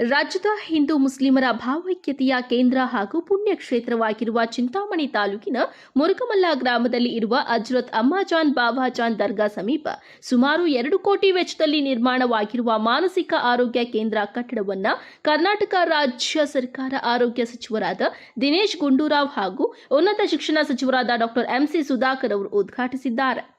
ರಾಜ್ಯದ ಹಿಂದೂ ಮುಸ್ಲಿಮರ ಭಾವೈಕ್ಯತೆಯ ಕೇಂದ್ರ ಹಾಗೂ ಪುಣ್ಯಕ್ಷೇತ್ರವಾಗಿರುವ ಚಿಂತಾಮಣಿ ತಾಲೂಕಿನ ಮುರುಗಮಲ್ಲ ಗ್ರಾಮದಲ್ಲಿ ಇರುವ ಅಜ್ರತ್ ಅಮ್ಮಾಜಾನ್ ಬಾಬಾಜಾನ್ ದರ್ಗಾ ಸಮೀಪ ಸುಮಾರು ಎರಡು ಕೋಟಿ ವೆಚ್ಚದಲ್ಲಿ ನಿರ್ಮಾಣವಾಗಿರುವ ಮಾನಸಿಕ ಆರೋಗ್ಯ ಕೇಂದ್ರ ಕಟ್ಟಡವನ್ನ ಕರ್ನಾಟಕ ರಾಜ್ಯ ಸರ್ಕಾರ ಆರೋಗ್ಯ ಸಚಿವರಾದ ದಿನೇಶ್ ಗುಂಡೂರಾವ್ ಹಾಗೂ ಉನ್ನತ ಶಿಕ್ಷಣ ಸಚಿವರಾದ ಡಾಕ್ಟರ್ ಎಂಸಿ ಸುಧಾಕರ್ ಅವರು ಉದ್ಘಾಟಿಸಿದ್ದಾರೆ.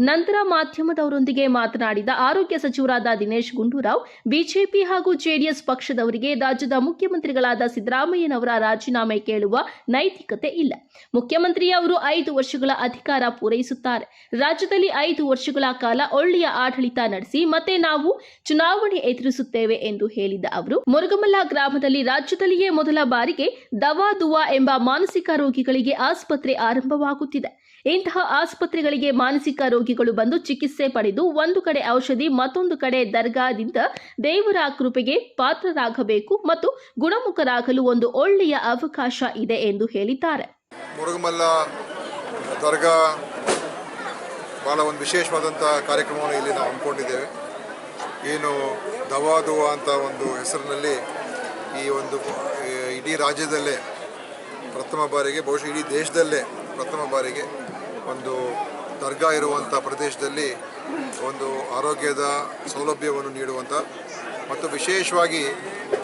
ನಂತರ ಮಾಧ್ಯಮದವರೊಂದಿಗೆ ಮಾತನಾಡಿದ ಆರೋಗ್ಯ ಸಚಿವರಾದ ದಿನೇಶ್ ಗುಂಡೂರಾವ್, ಬಿಜೆಪಿ ಹಾಗೂ ಜೆಡಿಎಸ್ ಪಕ್ಷದವರಿಗೆ ರಾಜ್ಯದ ಮುಖ್ಯಮಂತ್ರಿಗಳಾದ ಸಿದ್ದರಾಮಯ್ಯನವರ ರಾಜೀನಾಮೆ ಕೇಳುವ ನೈತಿಕತೆ ಇಲ್ಲ. ಮುಖ್ಯಮಂತ್ರಿಯವರು ಐದು ವರ್ಷಗಳ ಅಧಿಕಾರ ಪೂರೈಸುತ್ತಾರೆ. ರಾಜ್ಯದಲ್ಲಿ ಐದು ವರ್ಷಗಳ ಕಾಲ ಒಳ್ಳೆಯ ಆಡಳಿತ ನಡೆಸಿ ಮತ್ತೆ ನಾವು ಚುನಾವಣೆ ಎದುರಿಸುತ್ತೇವೆ ಎಂದು ಹೇಳಿದ ಅವರು, ಮುರುಗಮಲ್ಲ ಗ್ರಾಮದಲ್ಲಿ ರಾಜ್ಯದಲ್ಲಿಯೇ ಮೊದಲ ಬಾರಿಗೆ ದವಾ ದುವಾ ಎಂಬ ಮಾನಸಿಕ ರೋಗಿಗಳಿಗೆ ಆಸ್ಪತ್ರೆ ಆರಂಭವಾಗುತ್ತಿದೆ. ಇಂತಹ ಆಸ್ಪತ್ರೆಗಳಿಗೆ ಮಾನಸಿಕ ರೋಗಿಗಳು ಬಂದು ಚಿಕಿತ್ಸೆ ಪಡೆದು ಒಂದು ಕಡೆ ಔಷಧಿ, ಮತ್ತೊಂದು ಕಡೆ ದರ್ಗಾದಿಂದ ದೇವರ ಕೃಪೆಗೆ ಪಾತ್ರರಾಗಬೇಕು ಮತ್ತು ಗುಣಮುಖರಾಗಲು ಒಂದು ಒಳ್ಳೆಯ ಅವಕಾಶ ಇದೆ ಎಂದು ಹೇಳಿದ್ದಾರೆ. ಮುರುಗಮಲ್ಲ ದರ್ಗಾ ಬಹಳ ಒಂದು ವಿಶೇಷವಾದಂಥ ಕಾರ್ಯಕ್ರಮವನ್ನು ಇಲ್ಲಿ ನಾವು ಹಮ್ಮಿಕೊಂಡಿದ್ದೇವೆ. ಏನು ದವಾದುವ ಅಂತ ಒಂದು ಹೆಸರಿನಲ್ಲಿ ಈ ಒಂದು ಇಡೀ ರಾಜ್ಯದಲ್ಲೇ ಪ್ರಥಮ ಬಾರಿಗೆ, ಬಹುಶಃ ಇಡೀ ದೇಶದಲ್ಲೇ ಪ್ರಥಮ ಬಾರಿಗೆ ಒಂದು ದರ್ಗಾ ಇರುವಂಥ ಪ್ರದೇಶದಲ್ಲಿ ಒಂದು ಆರೋಗ್ಯದ ಸೌಲಭ್ಯವನ್ನು ನೀಡುವಂಥ ಮತ್ತು ವಿಶೇಷವಾಗಿ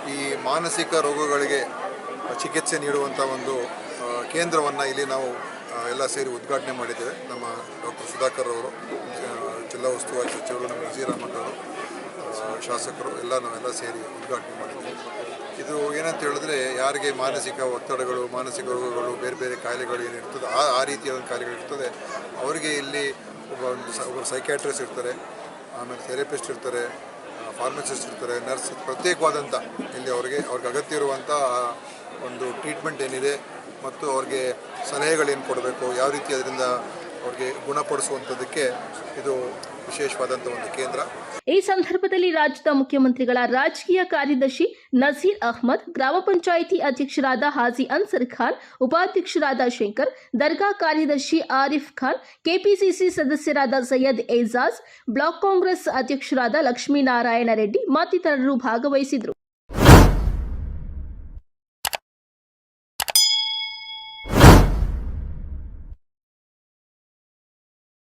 ಈ ಮಾನಸಿಕ ರೋಗಗಳಿಗೆ ಚಿಕಿತ್ಸೆ ನೀಡುವಂಥ ಒಂದು ಕೇಂದ್ರವನ್ನು ಇಲ್ಲಿ ನಾವು ಎಲ್ಲ ಸೇರಿ ಉದ್ಘಾಟನೆ ಮಾಡಿದ್ದೇವೆ. ನಮ್ಮ ಡಾಕ್ಟರ್ ಸುಧಾಕರ್ ಅವರು ಜಿಲ್ಲಾ ಉಸ್ತುವಾರಿ ಸಚಿವರು ನಮ್ಮ ನಜೀರ್ ಅಹಮದ್ ಅವರು ಆ, ಶಾಸಕರು ಎಲ್ಲ ನಾವೆಲ್ಲ ಸೇರಿ ಉದ್ಘಾಟನೆ ಮಾಡಿದ್ದೇವೆ. ಇದು ಏನಂತ ಹೇಳಿದ್ರೆ ಯಾರಿಗೆ ಮಾನಸಿಕ ಒತ್ತಡಗಳು ಮಾನಸಿಕ ರೋಗಗಳು ಬೇರೆ ಬೇರೆ ಕಾಯಿಲೆಗಳು ಏನಿರ್ತದೆ ಆ ಆ ರೀತಿಯಾದ ಒಂದು ಇರ್ತದೆ ಅವರಿಗೆ ಇಲ್ಲಿ ಒಬ್ಬ ಒಂದು ಒಬ್ಬರು ಸೈಕ್ಯಾಟ್ರಿಸ್ಟ್ ಇರ್ತಾರೆ, ಆಮೇಲೆ ಥೆರಪಿಸ್ಟ್ ಇರ್ತಾರೆ ಫಾರ್ಮಸಿಸ್ಟ್ ಇರ್ತಾರೆ ನರ್ಸ್ ಪ್ರತ್ಯೇಕವಾದಂಥ ಇಲ್ಲಿ ಅವರಿಗೆ, ಅವ್ರಿಗೆ ಅಗತ್ಯ ಇರುವಂಥ ಒಂದು ಟ್ರೀಟ್ಮೆಂಟ್ ಏನಿದೆ ಮತ್ತು ಅವ್ರಿಗೆ ಸಲಹೆಗಳೇನು ಕೊಡಬೇಕು, ಯಾವ ರೀತಿ ಅದರಿಂದ ಅವ್ರಿಗೆ ಗುಣಪಡಿಸುವಂಥದ್ದಕ್ಕೆ ಇದು ವಿಶೇಷವಾದಂಥ ಒಂದು ಕೇಂದ್ರ. ಈ ಸಂದರ್ಭದಲ್ಲಿ ರಾಜ್ಯದ ಮುಖ್ಯಮಂತ್ರಿಗಳ ರಾಜಕೀಯ ಕಾರ್ಯದರ್ಶಿ ನಜೀರ್ ಅಹ್ಮದ್, ಗ್ರಾಮ ಪಂಚಾಯಿತಿ ಅಧ್ಯಕ್ಷರಾದ ಹಾಜಿ ಅನ್ಸರ್ ಖಾನ್, ಉಪಾಧ್ಯಕ್ಷರಾದ ಶಂಕರ್, ದರ್ಗಾ ಕಾರ್ಯದರ್ಶಿ ಆರಿಫ್ ಖಾನ್, ಕೆಪಿಸಿಸಿ ಸದಸ್ಯರಾದ ಸೈಯದ್ ಏಜಾಜ್ ಬ್ಲಾಕ್ ಕಾಂಗ್ರೆಸ್ ಅಧ್ಯಕ್ಷರಾದ ಲಕ್ಷ್ಮೀನಾರಾಯಣ ರೆಡ್ಡಿ ಮತ್ತಿತರರು ಭಾಗವಹಿಸಿದರು